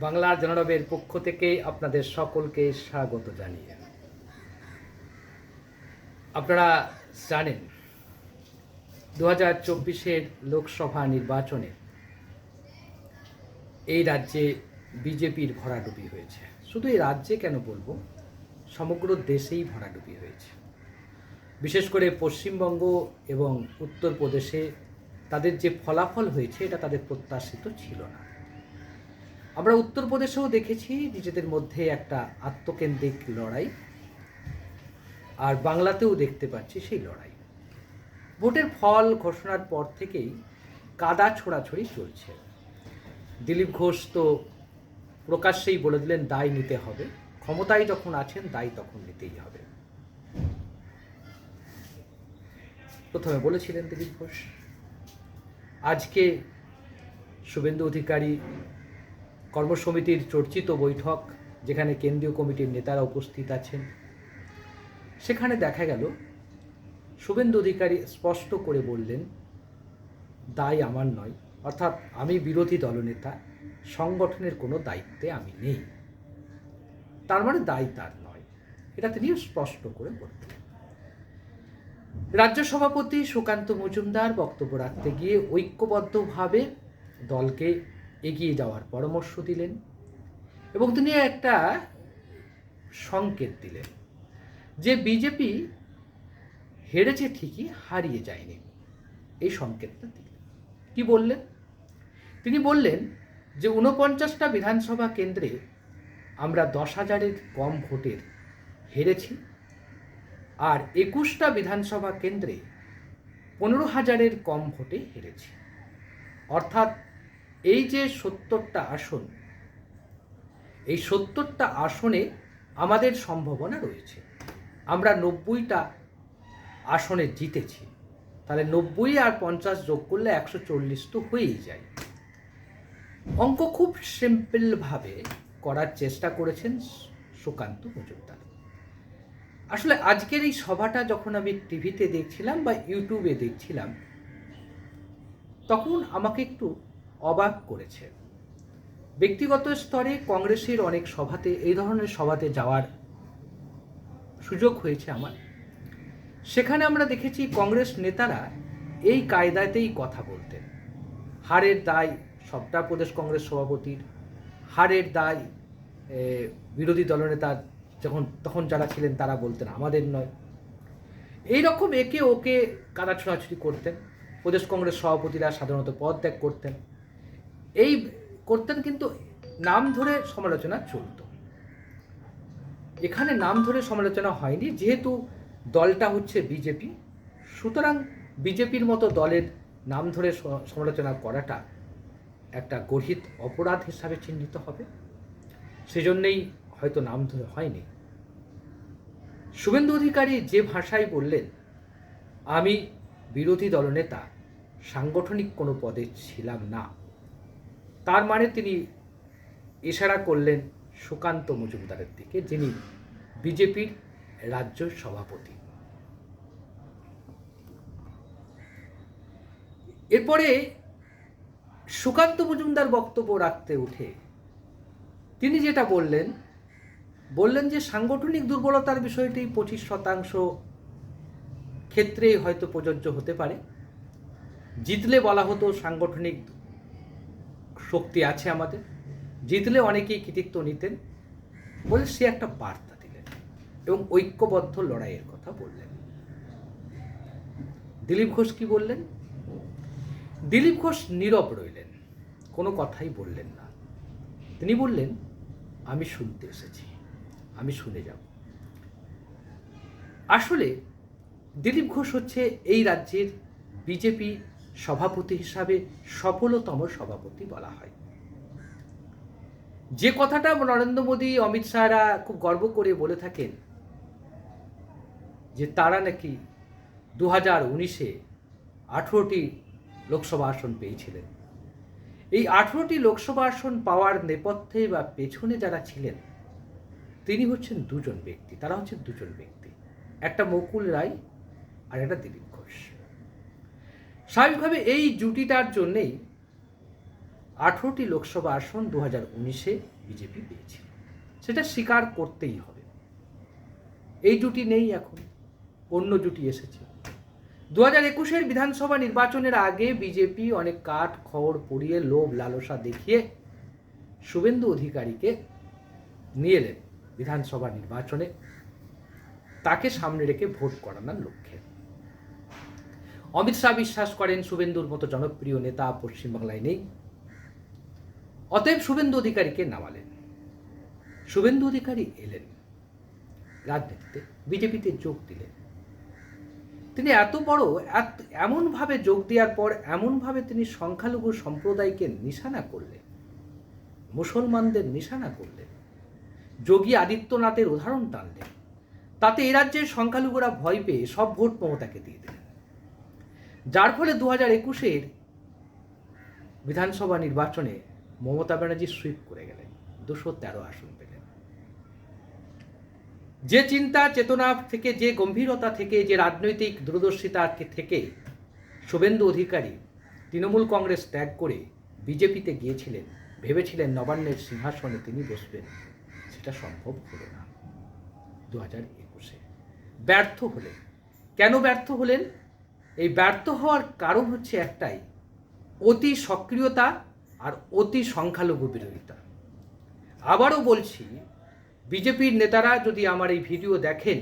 বাংলার জনরবের পক্ষ থেকে আপনাদের সকলকে স্বাগত জানিয়ে। আপনারা জানেন দু হাজার চব্বিশের লোকসভা নির্বাচনে এই রাজ্যে বিজেপির ভরাডুবি হয়েছে। শুধু এই রাজ্যে কেন বলব? সমগ্র দেশেই ভরাডুবি হয়েছে। বিশেষ করে পশ্চিমবঙ্গ এবং উত্তরপ্রদেশে তাদের যে ফলাফল হয়েছে, এটা তাদের প্রত্যাশিত ছিল না। আমরা উত্তরপ্রদেশেও দেখেছি নিজেদের মধ্যে একটা আত্মকেন্দ্রিক লড়াই, আর বাংলাতেও দেখতে পাচ্ছি সেই লড়াই। ভোটের ফল ঘোষণার পর থেকেই কাদা ছোড়াছড়ি চলছে। দিলীপ ঘোষ তো প্রকাশ্যেই বলে দিলেন, দায় নিতে হবে। ক্ষমতায় যখন আছেন, দায় তখন নিতেই হবে। প্রথমে বলেছিলেন দিলীপ ঘোষ, আজকে শুভেন্দু অধিকারী কর্মসমিতির চর্চিত বৈঠক, যেখানে কেন্দ্রীয় কমিটির নেতারা উপস্থিত আছেন। সেখানে দেখা গেল, শুভেন্দু অধিকারী স্পষ্ট করে বললেন, দায় আমার নয়। অর্থাৎ আমি বিরোধী দলনেতা, সংগঠনের কোনো দায়িত্বে আমি নেই। তার মানে দায় তার নয়। এটা তিনি স্পষ্ট করে বললেন। রাজ্য সভাপতি সুকান্ত মজুমদার বক্তব্য রাখতে গিয়ে ঐক্যবদ্ধভাবে দলকে এগিয়ে যাওয়ার পরামর্শ দিলেন এবং তিনি একটা সংকেত দিলেন যে বিজেপি হেরেছে ঠিকই, হারিয়ে যায়নি। এই সংকেতটা দিলেন। কি বললেন? তিনি বললেন যে ঊনপঞ্চাশটা বিধানসভা কেন্দ্রে আমরা দশ হাজারের কম ভোটের হেরেছি আর একুশটা বিধানসভা কেন্দ্রে পনেরো হাজারের কম ভোটে হেরেছি। অর্থাৎ এই যে সত্তরটা আসন, এই সত্তরটা আসনে আমাদের সম্ভাবনা রয়েছে। আমরা নব্বইটা আসনে জিতেছি। তাহলে নব্বই আর পঞ্চাশ যোগ করলে একশো চল্লিশ তো হয়েই যায়। অঙ্ক খুব সিম্পলভাবে করার চেষ্টা করেছেন সুকান্ত মজুমদার। আসলে আজকের এই সভাটা যখন আমি টিভিতে দেখছিলাম বা ইউটিউবে দেখছিলাম, তখন আমাকে একটু অবাক করেছে। ব্যক্তিগত স্তরে কংগ্রেসের অনেক সভাতে, এই ধরনের সভাতে যাওয়ার সুযোগ হয়েছে আমার। সেখানে আমরা দেখেছি কংগ্রেস নেতারা এই কায়দাতেই কথা বলতেন। হারের দায় সবটা প্রদেশ কংগ্রেস সভাপতির, হারের দায় বিরোধী দলনেতার যখন, তখন যারা ছিলেন তারা বলতেন আমাদের নয়। এই রকম একে ওকে কাদা ছোড়াছুড়ি করতেন। প্রদেশ কংগ্রেস সভাপতিরা সাধারণত পদত্যাগ করতেন। এই করতেন কিন্তু নাম ধরে সমালোচনা চলত। এখানে নাম ধরে সমালোচনা হয়নি, যেহেতু দলটা হচ্ছে বিজেপি। সুতরাং বিজেপির মতো দলের নাম ধরে সমালোচনা করাটা একটা গর্হিত অপরাধ হিসাবে চিহ্নিত হবে। সেজন্যেই হয়তো নাম ধরে হয়নি। শুভেন্দু অধিকারী যে ভাষায় বললেন, আমি বিরোধী দলনেতা, সাংগঠনিক কোনো পদে ছিলাম না। তার মানে তিনি ইশারা করলেন সুকান্ত মজুমদারের দিকে, যিনি বিজেপির রাজ্য সভাপতি। এরপরে সুকান্ত মজুমদার বক্তব্য রাখতে উঠে তিনি যেটা বললেন বললেন যে সাংগঠনিক দুর্বলতার বিষয়টি পঁচিশ শতাংশ ক্ষেত্রে হয়তো প্রযোজ্য হতে পারে। জিতলে বলা হতো সাংগঠনিক শক্তি আছে আমাদের। জিতলে অনেকেই কৃতিত্ব নিতেন। বলে সে একটা বার্তা দিলেন এবং ঐক্যবদ্ধ লড়াইয়ের কথা বললেন। দিলীপ ঘোষ কি বললেন? দিলীপ ঘোষ নীরব রইলেন, কোনো কথাই বললেন না। তিনি বললেন, আমি শুনতে এসেছি, আমি শুনে যাব। আসলে দিলীপ ঘোষ হচ্ছে এই রাজ্যের বিজেপি সভাপতি হিসাবে সফলতম সভাপতি বলা হয়। যে কথাটা নরেন্দ্র মোদী, অমিত শাহরা খুব গর্ব করে বলে থাকেন যে তারা নাকি দু হাজার উনিশে আঠেরোটি লোকসভা আসন পেয়েছিলেন। এই আঠেরোটি লোকসভা আসন পাওয়ার নেপথ্যে বা পেছনে যারা ছিলেন, তিনি হচ্ছেন দুজন ব্যক্তি, তারা হচ্ছেন দুজন ব্যক্তি। একটা মুকুল রায় আর একটা দিলীপ। স্বাভাবিকভাবে এই জুটিটার জন্যেই আঠেরোটি লোকসভা আসন দু হাজার উনিশে বিজেপি পেয়েছিল সেটা স্বীকার করতেই হবে। এই জুটি নেই এখন, অন্য জুটি এসেছে। দু হাজার একুশের বিধানসভা নির্বাচনের আগে বিজেপি অনেক কাঠ খড় পড়িয়ে লোভ, লালসা দেখিয়ে শুভেন্দু অধিকারীকে নিয়ে এলেন বিধানসভা নির্বাচনে। তাকে সামনে রেখে ভোট করানোর লক্ষ্যে। অমিত শাহ বিশ্বাস করেন শুভেন্দুর মতো জনপ্রিয় নেতা পশ্চিমবাংলায় নেই। অতএব শুভেন্দু অধিকারীকে নামালেন। শুভেন্দু অধিকারী এলেন। রাজনীতিতে বিজেপিতে যোগ দিলেন। তিনি এত বড় এমনভাবে যোগ দেওয়ার পর এমনভাবে তিনি সংখ্যালঘু সম্প্রদায়কে নিশানা করলেন। মুসলমানদের নিশানা করলেন। যোগী আদিত্যনাথের উদাহরণ টানলেন। তাতে এ রাজ্যের সংখ্যালঘুরা ভয় পেয়ে সব ভোট মমতাকে দিয়ে দিলেন। যার ফলে দু হাজার একুশের বিধানসভা নির্বাচনে মমতা ব্যানার্জি সুইপ করে গেলেন, দুশো তেরো আসন পেলেন। যে চিন্তা, চেতনা থেকে, যে গম্ভীরতা থেকে, যে রাজনৈতিক দূরদর্শিতা থেকে শুভেন্দু অধিকারী তৃণমূল কংগ্রেস ত্যাগ করে বিজেপিতে গিয়েছিলেন, ভেবেছিলেন নবান্নের সিংহাসনে তিনি বসবেন, সেটা সম্ভব হলো না। দু হাজার একুশে ব্যর্থ হলেন। কেন ব্যর্থ হলেন? এই ব্যর্থ হওয়ার কারণ হচ্ছে একটাই, অতি সক্রিয়তা আর অতি সংখ্যালঘু বিরোধিতা। আবারও বলছি, বিজেপির নেতারা যদি আমার এই ভিডিও দেখেন,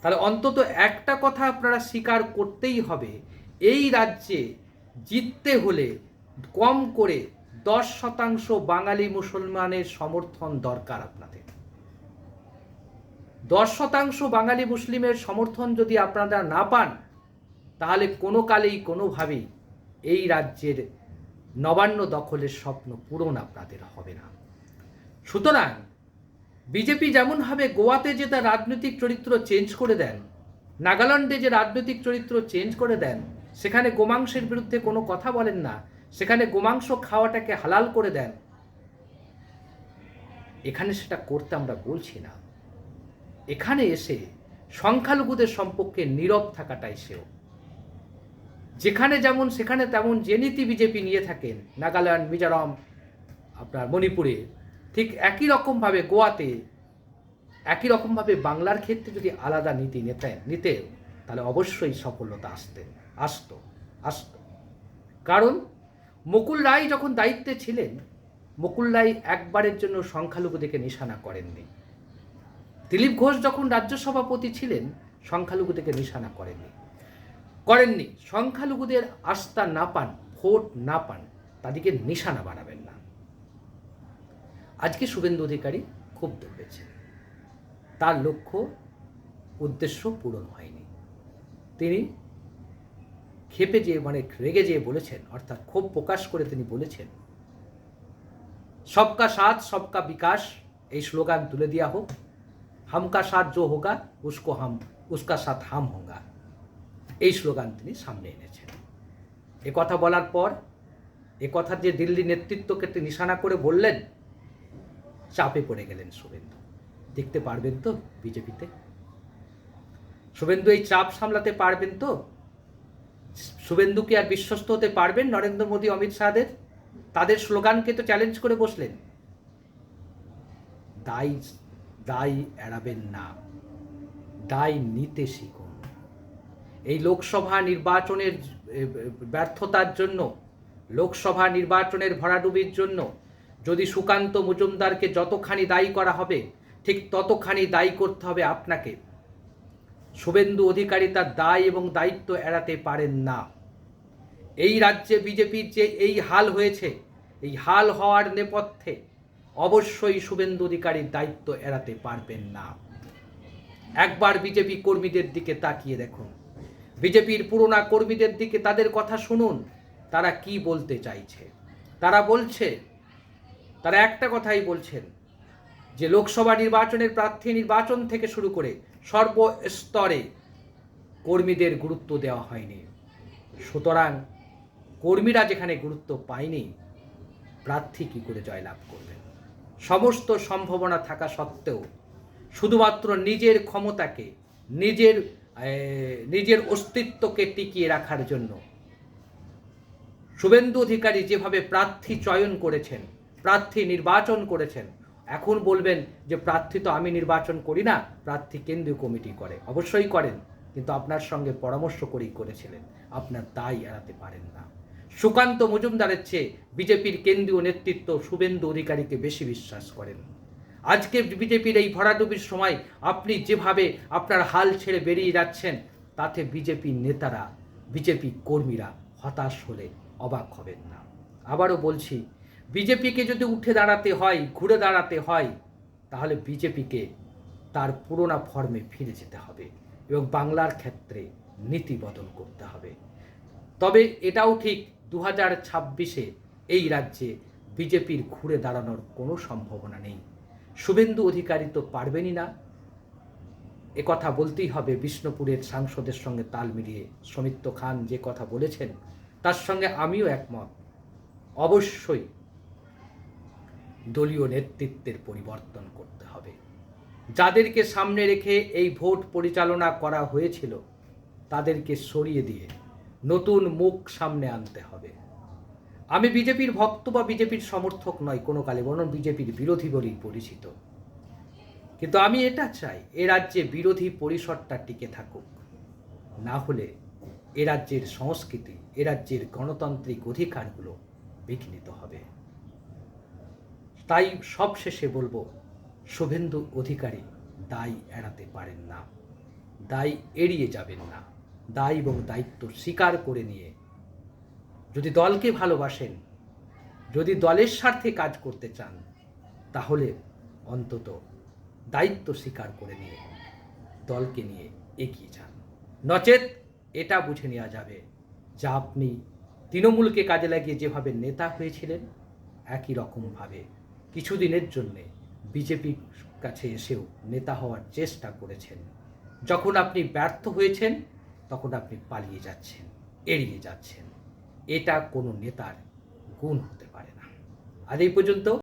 তাহলে অন্তত একটা কথা আপনারা স্বীকার করতেই হবে, এই রাজ্যে জিততে হলে কম করে দশ শতাংশ বাঙালি মুসলমানের সমর্থন দরকার আপনাদের। দশ শতাংশ বাঙালি মুসলিমের সমর্থন যদি আপনারা না পান তাহলে কোনো কালেই কোনোভাবেই এই রাজ্যের নবান্ন দখলের স্বপ্ন পূরণ আপনাদের হবে না। সুতরাং বিজেপি যেমনভাবে গোয়াতে যে তার রাজনৈতিক চরিত্র চেঞ্জ করে দেন, নাগাল্যান্ডে যে রাজনৈতিক চরিত্র চেঞ্জ করে দেন, সেখানে গোমাংসের বিরুদ্ধে কোনো কথা বলেন না, সেখানে গোমাংস খাওয়াটাকে হালাল করে দেন, এখানে সেটা করতে আমরা বলছি না। এখানে এসে সংখ্যালঘুদের সম্পর্কে নীরব থাকাটাই সেও যেখানে যেমন, সেখানে তেমন যে নীতি বিজেপি নিয়ে থাকেন, নাগাল্যান্ড, মিজোরাম, আপনার মণিপুরে, ঠিক একই রকমভাবে গোয়াতে, একই রকমভাবে বাংলার ক্ষেত্রে যদি আলাদা নীতি নিতেন নিতে, তাহলে অবশ্যই সফলতা আসতেন আসতো আসতো। কারণ মুকুল রায় যখন দায়িত্বে ছিলেন, মুকুল রায় একবারের জন্য সংখ্যালঘুদেরকে নিশানা করেননি। দিলীপ ঘোষ যখন রাজ্য সভাপতি ছিলেন, সংখ্যালঘুদেরকে নিশানা করেননি। করেননি। সংখ্যালঘুদের আস্থা না পান, ভোট না পান, তাদেরকে নিশানা বানাবেন না। আজকে শুভেন্দু অধিকারী খুব দৌড়েছেন তার লক্ষ্য, উদ্দেশ্য পূরণ হয়নি। তিনি ক্ষেপে যেয়ে মানে রেগে যেয়ে বলেছেন, অর্থাৎ ক্ষোভ প্রকাশ করে তিনি বলেছেন, সবকা সাথ, সবকা বিকাশ, এই স্লোগান তুলে দেওয়া হোক। হামকা সাথ জো হোগা, উসকো হাম, উসকা সাথ হাম হোগা। এই স্লোগান তিনি সামনে এনেছেন। এ কথা বলার পর, এ কথা যে দিল্লি নেতৃত্বকে তিনি নিশানা করে বললেন, চাপে পড়ে গেলেন শুভেন্দু। দেখতে পারবেন তো বিজেপিতে? শুভেন্দু এই চাপ সামলাতে পারবেন তো? শুভেন্দু কি আর বিশ্বস্ত হতে পারবেন নরেন্দ্র মোদী, অমিত শাহদের? তাদের স্লোগানকে তো চ্যালেঞ্জ করে বসলেন। দায় দায় এড়াবেন না। দায় নিতে শিখুন। এই লোকসভা নির্বাচনের ব্যর্থতার জন্য, লোকসভা নির্বাচনের ভরাডুবির জন্য যদি সুকান্ত মজুমদারকে যতখানি দায়ী করা হবে, ঠিক ততখানি দায়ী করতে হবে আপনাকে। শুভেন্দু অধিকারী তার দায় এবং দায়িত্ব এড়াতে পারেন না। এই রাজ্যে বিজেপির যে এই হাল হয়েছে, এই হাল হওয়ার নেপথ্যে অবশ্যই শুভেন্দু অধিকারীর দায়িত্ব এড়াতে পারবেন না। একবার বিজেপি কর্মীদের দিকে তাকিয়ে দেখুন। বিজেপির পুরোনা কর্মীদের দিকে তাদের কথা শুনুন, তারা কি বলতে চাইছে? তারা বলছে, তারা একটা কথাই বলছেন, যে লোকসভা নির্বাচনের প্রার্থী নির্বাচন থেকে শুরু করে সর্বস্তরে কর্মীদের গুরুত্ব দেওয়া হয়নি। সুতরাং কর্মীরা যেখানে গুরুত্ব পায়নি, প্রার্থী কী করে জয়লাভ করবেন সমস্ত সম্ভাবনা থাকা সত্ত্বেও শুধুমাত্র নিজের ক্ষমতাকে, নিজের নিজের অস্তিত্বকে টিকিয়ে রাখার জন্য। শুভেন্দু অধিকারী যেভাবে প্রার্থী চয়ন করেছেন, প্রার্থী নির্বাচন করেছেন, এখন বলবেন যে প্রার্থী তো আমি নির্বাচন করি না, প্রার্থী কেন্দ্রীয় কমিটি করে। অবশ্যই করেন, কিন্তু আপনার সঙ্গে পরামর্শ করেই করেছিলেন। আপনার দায় এড়াতে পারেন না। সুকান্ত মজুমদারের চেয়ে বিজেপির কেন্দ্রীয় নেতৃত্ব শুভেন্দু অধিকারীকে বেশি বিশ্বাস করেন। আজকে বিজেপির এই ভরাডুবির সময় আপনি যেভাবে আপনার হাল ছেড়ে বেরিয়ে যাচ্ছেন, তাতে বিজেপির নেতারা, বিজেপি কর্মীরা হতাশ হলে অবাক হবেন না। আবারও বলছি, বিজেপিকে যদি উঠে দাঁড়াতে হয়, ঘুরে দাঁড়াতে হয়, তাহলে বিজেপিকে তার পুরোনো ফর্মে ফিরে যেতে হবে এবং বাংলার ক্ষেত্রে নীতি বদল করতে হবে। তবে এটাও ঠিক দু হাজার ছাব্বিশে এই রাজ্যে বিজেপির ঘুরে দাঁড়ানোর কোনো সম্ভাবনা নেই। শুভেন্দু অধিকারী তো পারবেনই না। কথা বলতেই হবে বিষ্ণুপুরের সাংসদের সঙ্গে তাল মিলিয়ে। সমিত্র খান যে কথা বলেছেন, তার সঙ্গে আমিও একমত। অবশ্যই দলীয় নেতৃত্বের পরিবর্তন করতে হবে। যাদেরকে সামনে রেখে এই ভোট পরিচালনা করা হয়েছিল, তাদেরকে সরিয়ে দিয়ে নতুন মুখ সামনে আনতে হবে। আমি বিজেপির ভক্ত বা বিজেপির সমর্থক নয় কোনো কালে, বরং বিজেপির বিরোধী বলেই পরিচিত। কিন্তু আমি এটা চাই, এ রাজ্যে বিরোধী পরিসরটা টিকে থাকুক। না হলে এ রাজ্যের সংস্কৃতি, এ রাজ্যের গণতান্ত্রিক অধিকারগুলো বিঘ্নিত হবে। তাই সবশেষে বলব, শুভেন্দু অধিকারী দায় এড়াতে পারেন না। দায় এড়িয়ে যাবেন না। দায় এবং দায়িত্ব স্বীকার করে নিয়ে যদি দলকে ভালোবাসেন, যদি দলের স্বার্থে কাজ করতে চান, তাহলে অন্তত দায়িত্ব স্বীকার করে নিয়ে দলকে নিয়ে এগিয়ে যান। নচেত এটা বুঝে নেওয়া যাবে যা আপনি তৃণমূলকে কাজে লাগিয়ে যেভাবে নেতা হয়েছিলেন, একই রকমভাবে কিছুদিনের জন্যে বিজেপির কাছে এসেও নেতা হওয়ার চেষ্টা করেছেন। যখন আপনি ব্যর্থ হয়েছেন, তখন আপনি পালিয়ে যাচ্ছেন, এড়িয়ে যাচ্ছেন। এটা কোনো নেতার গুণ হতে পারে না। আজ এই পর্যন্ত।